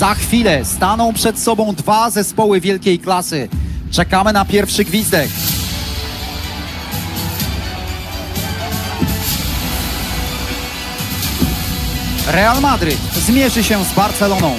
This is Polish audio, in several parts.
Za chwilę staną przed sobą dwa zespoły wielkiej klasy. Czekamy na pierwszy gwizdek. Real Madryt zmierzy się z Barceloną.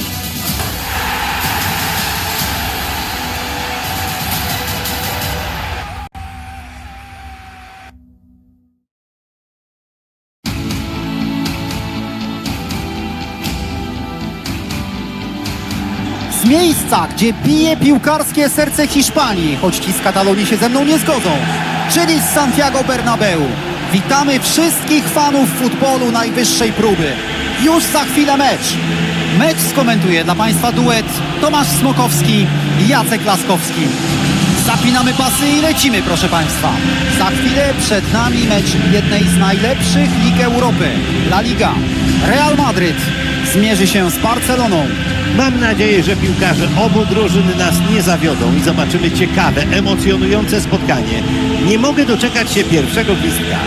Miejsca, gdzie bije piłkarskie serce Hiszpanii, choć ci z Katalonii się ze mną nie zgodzą, czyli z Santiago Bernabeu. Witamy wszystkich fanów futbolu najwyższej próby. Już za chwilę mecz. Mecz skomentuje dla Państwa duet Tomasz Smokowski i Jacek Laskowski. Zapinamy pasy i lecimy, proszę Państwa. Za chwilę przed nami mecz jednej z najlepszych lig Europy, La Liga. Real Madryt zmierzy się z Barceloną. Mam nadzieję, że piłkarze obu drużyn nas nie zawiodą i zobaczymy ciekawe, emocjonujące spotkanie. Nie mogę doczekać się pierwszego gwizdka.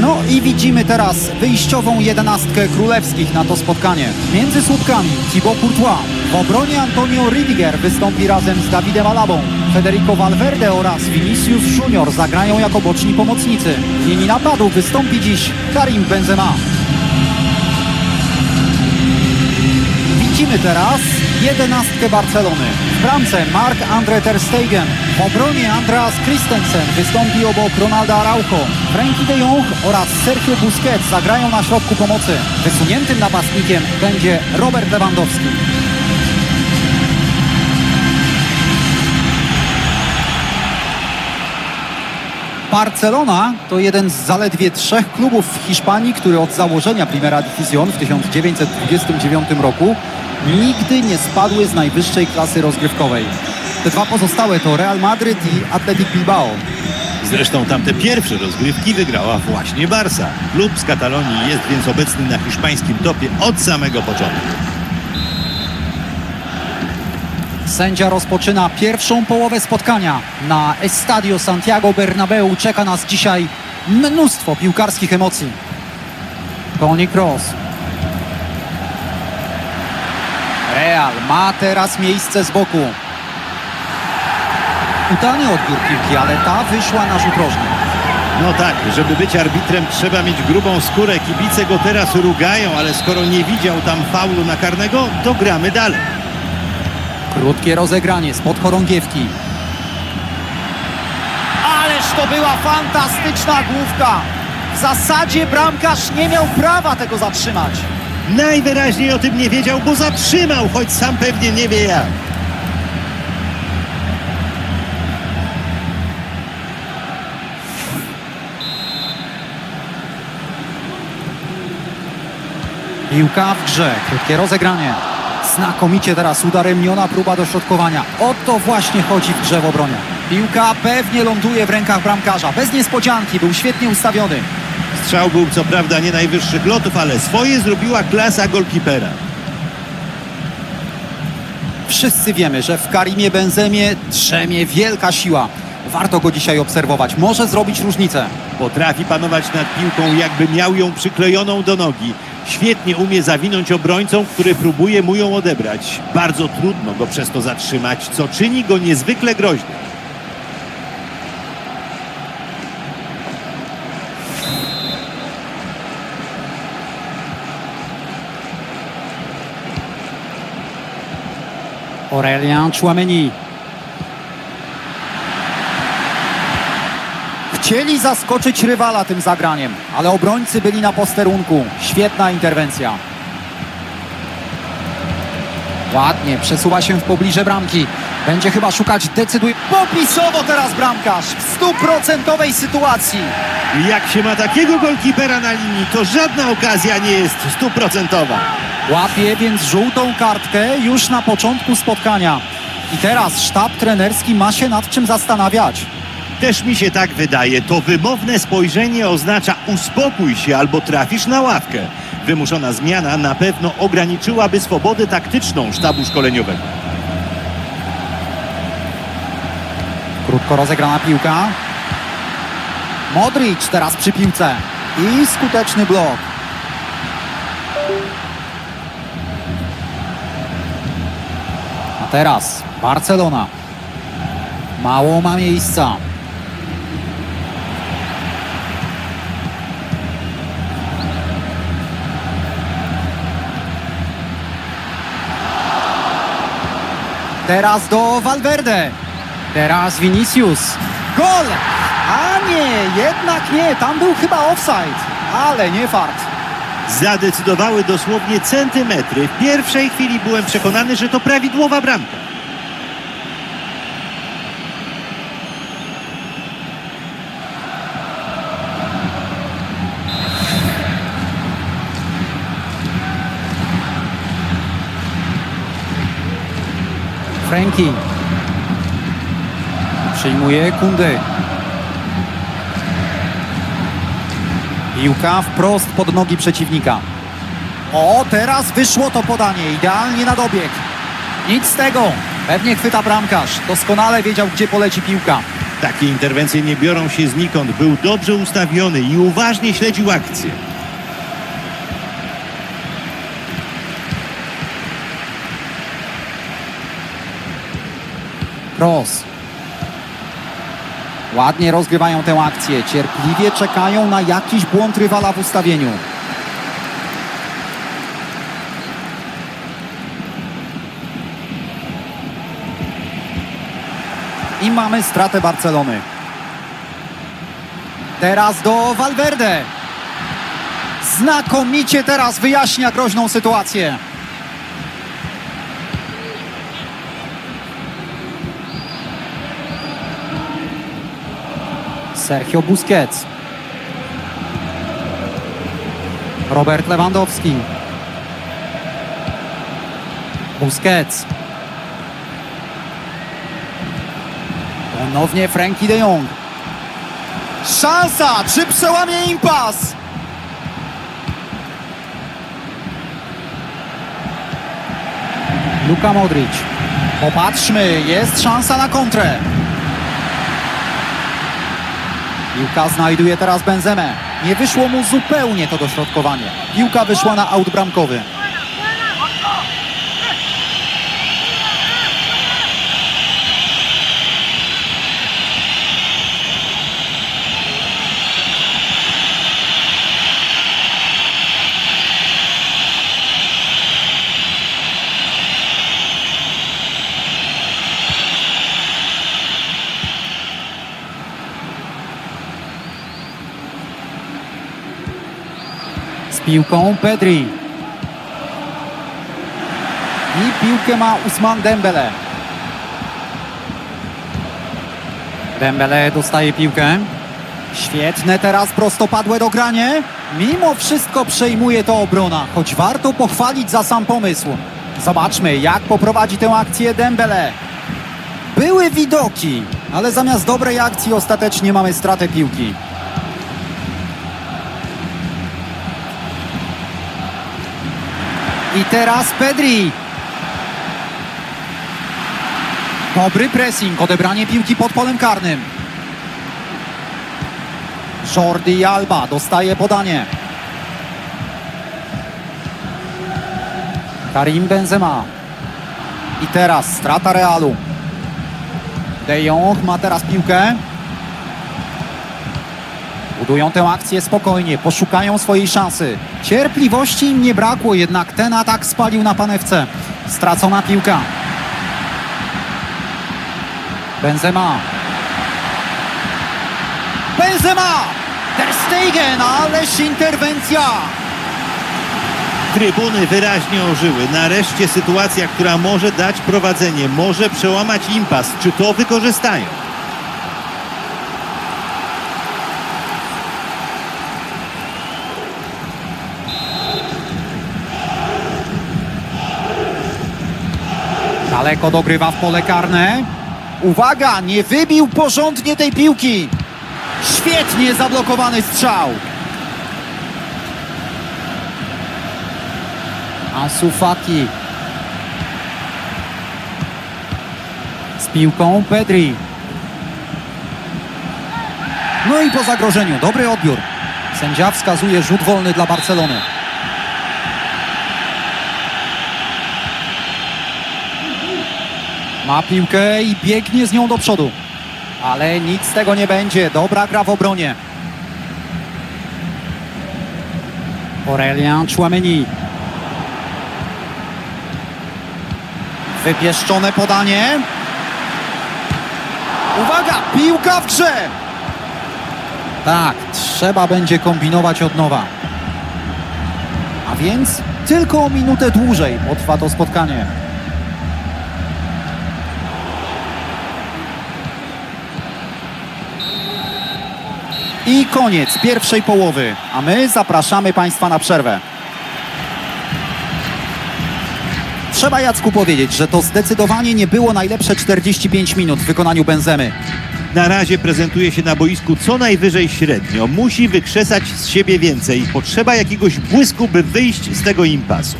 No i widzimy teraz wyjściową jedenastkę królewskich na to spotkanie. Między słupkami Thibaut Courtois, w obronie Antonio Rüdiger wystąpi razem z Davidem Alabą. Federico Valverde oraz Vinicius Junior zagrają jako boczni pomocnicy. W linii napadu wystąpi dziś Karim Benzema. Widzimy teraz jedenastkę Barcelony. W bramce Marc-André Ter Stegen. W obronie Andreas Christensen wystąpi obok Ronalda Araujo. Frankie de Jong oraz Sergio Busquets zagrają na środku pomocy. Wysuniętym napastnikiem będzie Robert Lewandowski. Barcelona to jeden z zaledwie trzech klubów w Hiszpanii, który od założenia Primera División w 1929 roku nigdy nie spadły z najwyższej klasy rozgrywkowej. Te dwa pozostałe to Real Madryt i Athletic Bilbao. Zresztą tamte pierwsze rozgrywki wygrała właśnie Barsa. Klub z Katalonii jest więc obecny na hiszpańskim topie od samego początku. Sędzia rozpoczyna pierwszą połowę spotkania. Na Estadio Santiago Bernabeu czeka nas dzisiaj mnóstwo piłkarskich emocji. Toni Kroos. Real ma teraz miejsce z boku. Udany odbiór piłki, ale ta wyszła na rzut rożny. No tak, żeby być arbitrem trzeba mieć grubą skórę. Kibice go teraz rugają, ale skoro nie widział tam faulu na karnego, to gramy dalej. Krótkie rozegranie spod chorągiewki. Ależ to była fantastyczna główka. W zasadzie bramkarz nie miał prawa tego zatrzymać. Najwyraźniej o tym nie wiedział, bo zatrzymał, choć sam pewnie nie wie jak. Piłka w grze, krótkie rozegranie. Znakomicie teraz udaremniona próba dośrodkowania. O to właśnie chodzi w grze w obronie. Piłka pewnie ląduje w rękach bramkarza. Bez niespodzianki, był świetnie ustawiony. Strzał był co prawda nie najwyższych lotów, ale swoje zrobiła klasa golkipera. Wszyscy wiemy, że w Karimie Benzemie drzemie wielka siła. Warto go dzisiaj obserwować. Może zrobić różnicę. Potrafi panować nad piłką, jakby miał ją przyklejoną do nogi. Świetnie umie zawinąć obrońcą, który próbuje mu ją odebrać. Bardzo trudno go przez to zatrzymać, co czyni go niezwykle groźnym. Aurelien Chouameni. Chcieli zaskoczyć rywala tym zagraniem, ale obrońcy byli na posterunku. Świetna interwencja. Ładnie, przesuwa się w pobliże bramki. Będzie chyba szukać decyduj. Popisowo teraz bramkarz w stuprocentowej sytuacji. Jak się ma takiego golkipera na linii, to żadna okazja nie jest stuprocentowa. Łapie więc żółtą kartkę już na początku spotkania. I teraz sztab trenerski ma się nad czym zastanawiać. Też mi się tak wydaje. To wymowne spojrzenie oznacza uspokój się albo trafisz na ławkę. Wymuszona zmiana na pewno ograniczyłaby swobodę taktyczną sztabu szkoleniowego. Krótko rozegrana piłka. Modric teraz przy piłce. I skuteczny blok. A teraz Barcelona. Mało ma miejsca. Teraz do Valverde. Teraz Vinicius. Gol! A nie, jednak nie. Tam był chyba offside. Ale nie fart. Zadecydowały dosłownie centymetry. W pierwszej chwili byłem przekonany, że to prawidłowa bramka. Frankie. Przyjmuje Kundy. Piłka wprost pod nogi przeciwnika. O, teraz wyszło to podanie. Idealnie na dobieg. Nic z tego. Pewnie chwyta bramkarz. Doskonale wiedział, gdzie poleci piłka. Takie interwencje nie biorą się znikąd. Był dobrze ustawiony i uważnie śledził akcję. Cross. Ładnie rozgrywają tę akcję. Cierpliwie czekają na jakiś błąd rywala w ustawieniu. I mamy stratę Barcelony. Teraz do Valverde. Znakomicie teraz wyjaśnia groźną sytuację. Sergio Busquets. Robert Lewandowski. Busquets. Ponownie Frankie de Jong. Szansa! Czy przełamie impas? Luka Modric. Popatrzmy, jest szansa na kontrę. Piłka znajduje teraz Benzemę. Nie wyszło mu zupełnie to dośrodkowanie. Piłka wyszła na aut bramkowy. Piłką Pedri. I piłkę ma Usman Dembele. Dembele dostaje piłkę. Świetne teraz prostopadłe dogranie. Mimo wszystko przejmuje to obrona, choć warto pochwalić za sam pomysł. Zobaczmy, jak poprowadzi tę akcję Dembele. Były widoki, ale zamiast dobrej akcji ostatecznie mamy stratę piłki. I teraz Pedri. Dobry pressing, odebranie piłki pod polem karnym. Jordi Alba dostaje podanie. Karim Benzema. I teraz strata Realu. De Jong ma teraz piłkę. Budują tę akcję spokojnie, poszukają swojej szansy. Cierpliwości im nie brakło, jednak ten atak spalił na panewce. Stracona piłka. Benzema. Benzema! Ter Stegen, ależ interwencja! Trybuny wyraźnie ożyły. Nareszcie sytuacja, która może dać prowadzenie, może przełamać impas. Czy to wykorzystają? Daleko dogrywa w pole karne. Uwaga, nie wybił porządnie tej piłki. Świetnie zablokowany strzał. Ansu Fati. Z piłką Pedri. No i po zagrożeniu, dobry odbiór. Sędzia wskazuje rzut wolny dla Barcelony. Ma piłkę i biegnie z nią do przodu. Ale nic z tego nie będzie. Dobra gra w obronie. Aurelien Chouameni. Wypieszczone podanie. Uwaga, piłka w grze. Tak, trzeba będzie kombinować od nowa. A więc tylko o minutę dłużej potrwa to spotkanie. I koniec pierwszej połowy, a my zapraszamy Państwa na przerwę. Trzeba Jacku powiedzieć, że to zdecydowanie nie było najlepsze 45 minut w wykonaniu Benzemy. Na razie prezentuje się na boisku co najwyżej średnio. Musi wykrzesać z siebie więcej. Potrzeba jakiegoś błysku, by wyjść z tego impasu.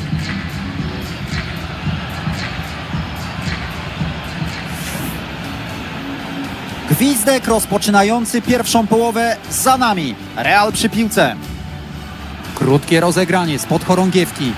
Gwizdek rozpoczynający pierwszą połowę za nami. Real przy piłce. Krótkie rozegranie spod chorągiewki.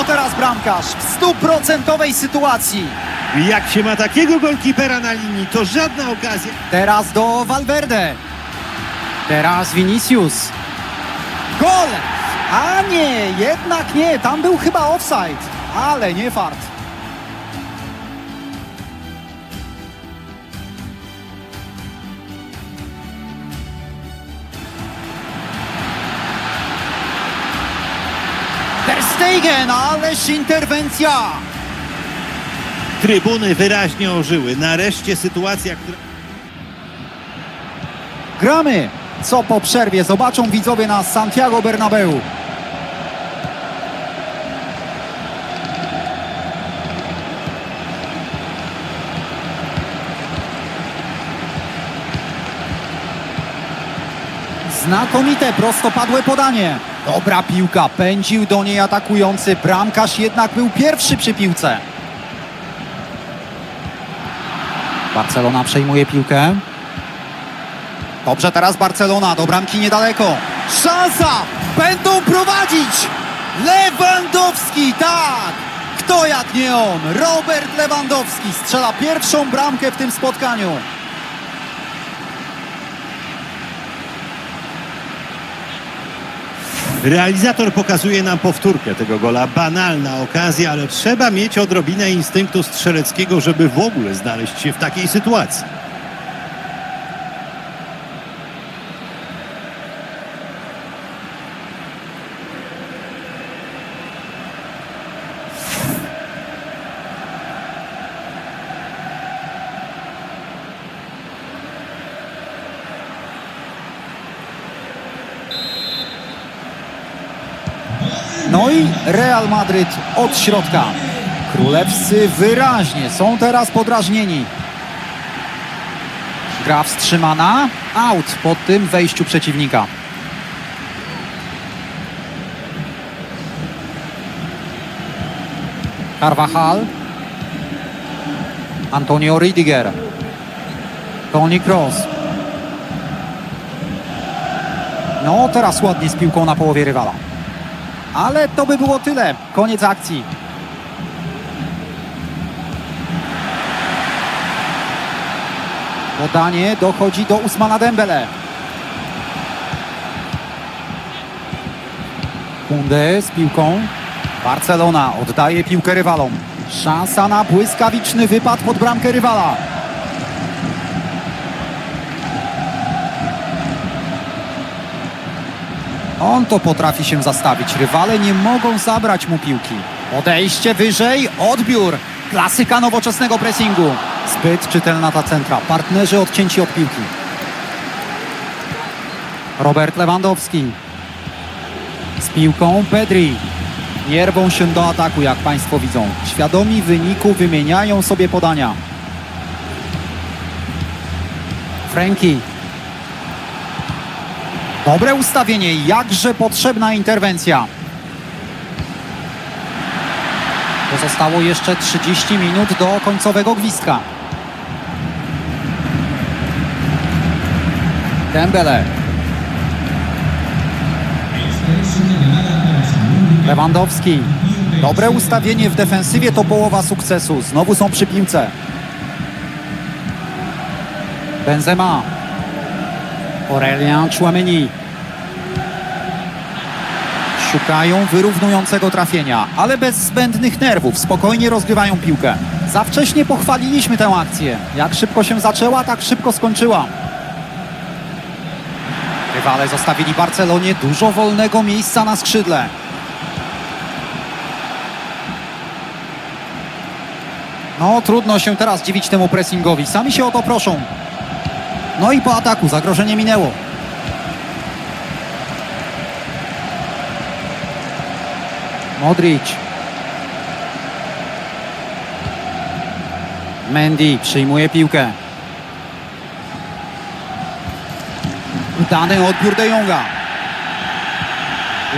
Popisowo teraz bramkarz w stuprocentowej sytuacji. Jak się ma takiego golkipera na linii, to żadna okazja. Teraz do Valverde. Teraz Vinicius. Gol! A nie, jednak nie. Tam był chyba offside. Ale nie fart. Stegen, ależ interwencja! Trybuny wyraźnie ożyły. Nareszcie sytuacja, która... Gramy! Co po przerwie zobaczą widzowie na Santiago Bernabeu. Znakomite prostopadłe podanie. Dobra piłka, pędził do niej atakujący. Bramkarz jednak był pierwszy przy piłce. Barcelona przejmuje piłkę. Dobrze teraz Barcelona, do bramki niedaleko. Szansa! Będą prowadzić! Lewandowski, tak! Kto jak nie on? Robert Lewandowski strzela pierwszą bramkę w tym spotkaniu. Realizator pokazuje nam powtórkę tego gola. Banalna okazja, ale trzeba mieć odrobinę instynktu strzeleckiego, żeby w ogóle znaleźć się w takiej sytuacji. No i Real Madryt od środka. Królewscy wyraźnie są teraz podrażnieni. Gra wstrzymana. Out po tym wejściu przeciwnika. Carvajal. Antonio Ridiger. Toni Kroos. No, teraz ładnie z piłką na połowie rywala. Ale to by było tyle. Koniec akcji. Podanie dochodzi do Usmana Dembele. Kunde z piłką. Barcelona oddaje piłkę rywalom. Szansa na błyskawiczny wypad pod bramkę rywala. On to potrafi się zastawić. Rywale nie mogą zabrać mu piłki. Podejście wyżej, odbiór. Klasyka nowoczesnego pressingu. Zbyt czytelna ta centra. Partnerzy odcięci od piłki. Robert Lewandowski. Z piłką Pedri. Nie rwą się do ataku, jak Państwo widzą. Świadomi wyniku wymieniają sobie podania. Frankie. Dobre ustawienie, jakże potrzebna interwencja. Pozostało jeszcze 30 minut do końcowego gwizdka. Dembele. Lewandowski. Dobre ustawienie w defensywie to połowa sukcesu. Znowu są przy piłce. Benzema. Aurelien Chouameni. Szukają wyrównującego trafienia, ale bez zbędnych nerwów. Spokojnie rozgrywają piłkę. Za wcześnie pochwaliliśmy tę akcję. Jak szybko się zaczęła, tak szybko skończyła. Rywale zostawili Barcelonie dużo wolnego miejsca na skrzydle. No, trudno się teraz dziwić temu pressingowi. Sami się o to proszą. No i po ataku zagrożenie minęło. Modric. Mendy przyjmuje piłkę. Udany odbiór De Jonga.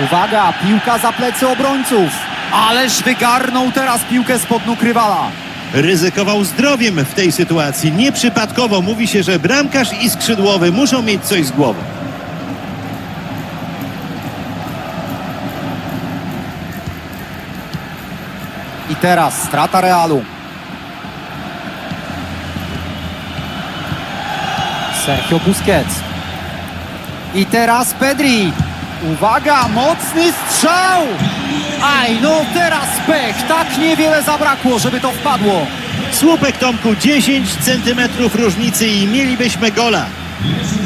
Uwaga, piłka za plecy obrońców. Ależ wygarnął teraz piłkę spod nóg rywala. Ryzykował zdrowiem w tej sytuacji. Nieprzypadkowo mówi się, że bramkarz i skrzydłowy muszą mieć coś z głową. I teraz strata Realu. Sergio Busquets. I teraz Pedri. Uwaga, mocny strzał! Aj, no teraz pech. Tak niewiele zabrakło, żeby to wpadło. Słupek Tomku 10 centymetrów różnicy i mielibyśmy gola. Le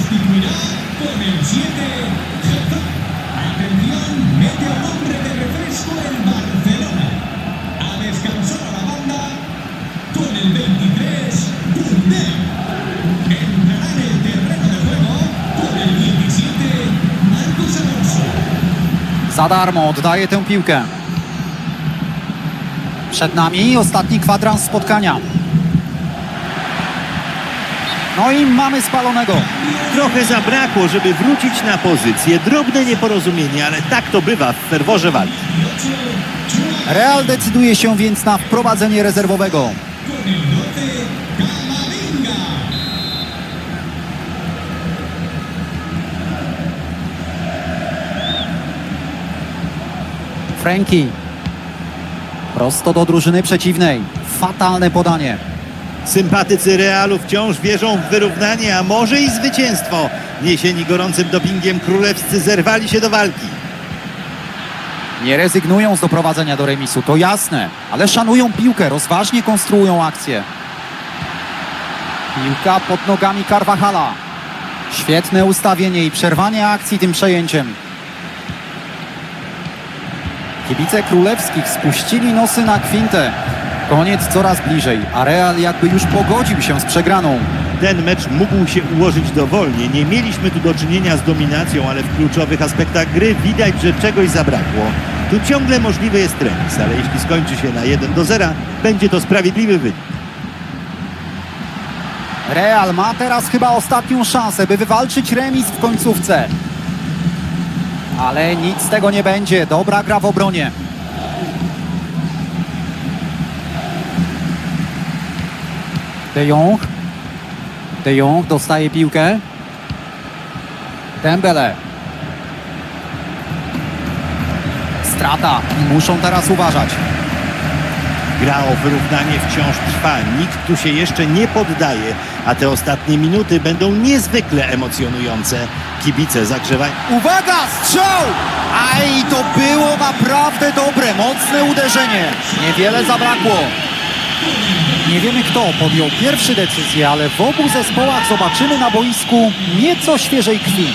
Za darmo oddaje tę piłkę. Przed nami ostatni kwadrans spotkania. No i mamy spalonego. Trochę zabrakło, żeby wrócić na pozycję. Drobne nieporozumienie, ale tak to bywa w ferworze walki. Real decyduje się więc na wprowadzenie rezerwowego. Frankie. Prosto do drużyny przeciwnej. Fatalne podanie. Sympatycy Realu wciąż wierzą w wyrównanie, a może i zwycięstwo. Niesieni gorącym dopingiem królewscy zerwali się do walki. Nie rezygnują z doprowadzenia do remisu, to jasne, ale szanują piłkę, rozważnie konstruują akcję. Piłka pod nogami Carvajala. Świetne ustawienie i przerwanie akcji tym przejęciem. Kibice królewskich spuścili nosy na kwintę. Koniec coraz bliżej, a Real jakby już pogodził się z przegraną. Ten mecz mógł się ułożyć dowolnie. Nie mieliśmy tu do czynienia z dominacją, ale w kluczowych aspektach gry widać, że czegoś zabrakło. Tu ciągle możliwy jest remis, ale jeśli skończy się na 1 do 0, będzie to sprawiedliwy wynik. Real ma teraz chyba ostatnią szansę, by wywalczyć remis w końcówce. Ale nic z tego nie będzie. Dobra gra w obronie. De Jong. De Jong dostaje piłkę. Dembele. Strata. Muszą teraz uważać. Gra o wyrównanie wciąż trwa. Nikt tu się jeszcze nie poddaje, a te ostatnie minuty będą niezwykle emocjonujące. Kibice zagrzewają. Uwaga, strzał! Aj, to było naprawdę dobre, mocne uderzenie. Niewiele zabrakło. Nie wiemy kto podjął pierwszy decyzję, ale w obu zespołach zobaczymy na boisku nieco świeżej krwi.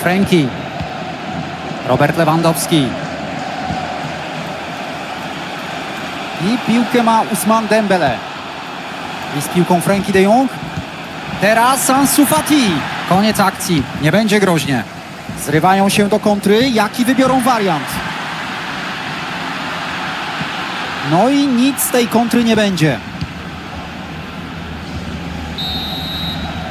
Frankie. Robert Lewandowski. I piłkę ma Usman Dembele. I z piłką Frankie de Jong. Teraz Ansu Fati. Koniec akcji. Nie będzie groźnie. Zrywają się do kontry. Jaki wybiorą wariant? No i nic z tej kontry nie będzie.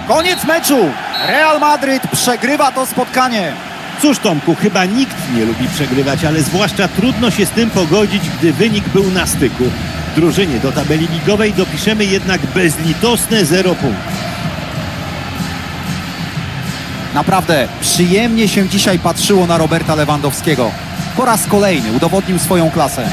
Koniec meczu. Real Madryt przegrywa to spotkanie. Cóż Tomku, chyba nikt nie lubi przegrywać, ale zwłaszcza trudno się z tym pogodzić, gdy wynik był na styku. Drużynie do tabeli ligowej dopiszemy jednak bezlitosne 0 punktów. Naprawdę przyjemnie się dzisiaj patrzyło na Roberta Lewandowskiego. Po raz kolejny udowodnił swoją klasę.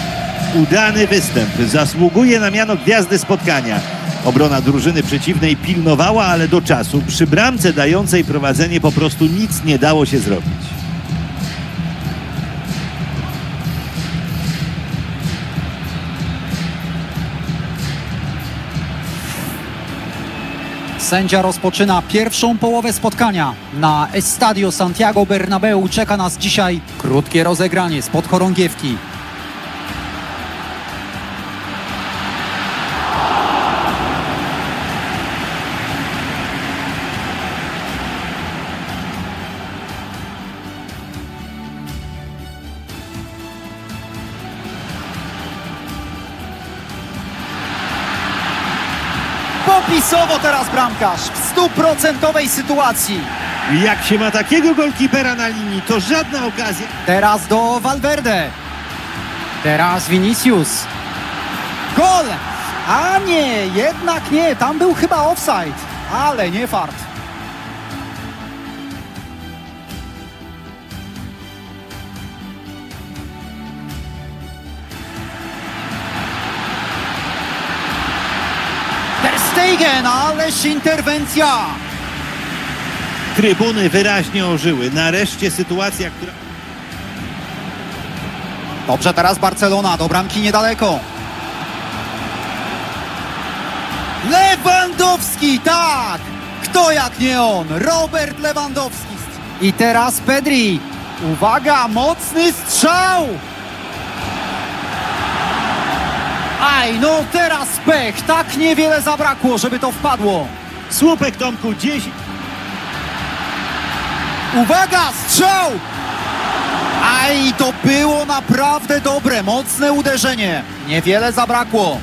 Udany występ zasługuje na miano gwiazdy spotkania. Obrona drużyny przeciwnej pilnowała, ale do czasu. Przy bramce dającej prowadzenie po prostu nic nie dało się zrobić. Sędzia rozpoczyna pierwszą połowę spotkania. Na Estadio Santiago Bernabeu czeka nas dzisiaj krótkie rozegranie spod chorągiewki. Popisowo teraz bramkarz w stuprocentowej sytuacji. Jak się ma takiego golkipera na linii, to żadna okazja. Teraz do Valverde. Teraz Vinicius. Gol! A nie, jednak nie. Tam był chyba offside. Ale nie fart. Stegen, ależ interwencja. Trybuny wyraźnie ożyły. Nareszcie sytuacja, która... Dobrze, teraz Barcelona, do bramki niedaleko. Lewandowski, tak! Kto jak nie on? Robert Lewandowski. I teraz Pedri. Uwaga, mocny strzał! Aj, no teraz pech. Tak niewiele zabrakło, żeby to wpadło. Słupek Tomku 10... Uwaga, strzał! Aj, to było naprawdę dobre, mocne uderzenie. Niewiele zabrakło.